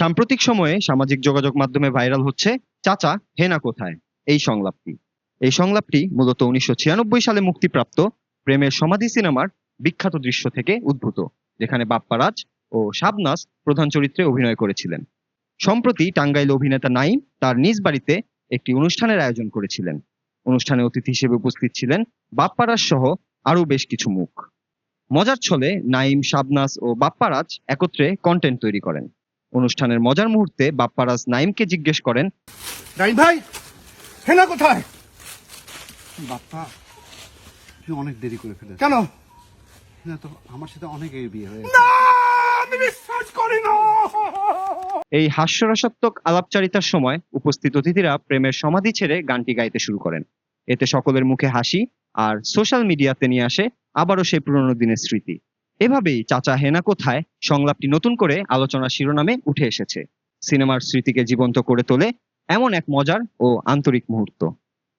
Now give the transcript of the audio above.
সাম্প্রতিক সময়ে সামাজিক যোগাযোগ মাধ্যমে ভাইরাল হচ্ছে, চাচা হেনা কোথায়? এই সংলাপটি। এই সংলাপটি মূলত উনিশশো ছিয়ানব্বই সালে মুক্তিপ্রাপ্ত প্রেমের সমাধি সিনেমার বিখ্যাত দৃশ্য থেকে উদ্ভূত, যেখানে বাপ্পারাজ ও শাবনাজ প্রধান চরিত্রে অভিনয় করেছিলেন। সম্প্রতি টাঙ্গাইল অভিনেতা নাইম তার নিজ বাড়িতে একটি অনুষ্ঠানের আয়োজন করেছিলেন। অনুষ্ঠানে অতিথি হিসেবে উপস্থিত ছিলেন বাপ্পারাজ সহ আরও বেশ কিছু মুখ। মজার ছলে নাইম শাবনাজ ও বাপ্পারাজ একত্রে কন্টেন্ট তৈরি করেন। অনুষ্ঠানের মজার মুহূর্তে বাপ্পারাজ নাইমকে জিজ্ঞেস করেন নাইম ভাই হেনা কোথায়? বাপ্পা তুই অনেক দেরি করে ফেলে কেন? হেনা তো আমার সাথে অনেক বিয়ে হয়ে আমি বিশ্বাস করি না। এই হাস্যরসাত্মক আলাপচারিতার সময় উপস্থিত অতিথিরা প্রেমের সমাধি ছেড়ে গানটি গাইতে শুরু করেন। এতে সকলের মুখে হাসি আর সোশ্যাল মিডিয়াতে নিয়ে আসে আবারও সেই পুরনো দিনের স্মৃতি। এভাবেই চাচা হেনা কোথায় সংলাপটি নতুন করে আলোচনা শিরোনামে উঠে এসেছে। সিনেমার স্মৃতিকে জীবন্ত করে তোলে এমন এক মজার ও আন্তরিক মুহূর্ত।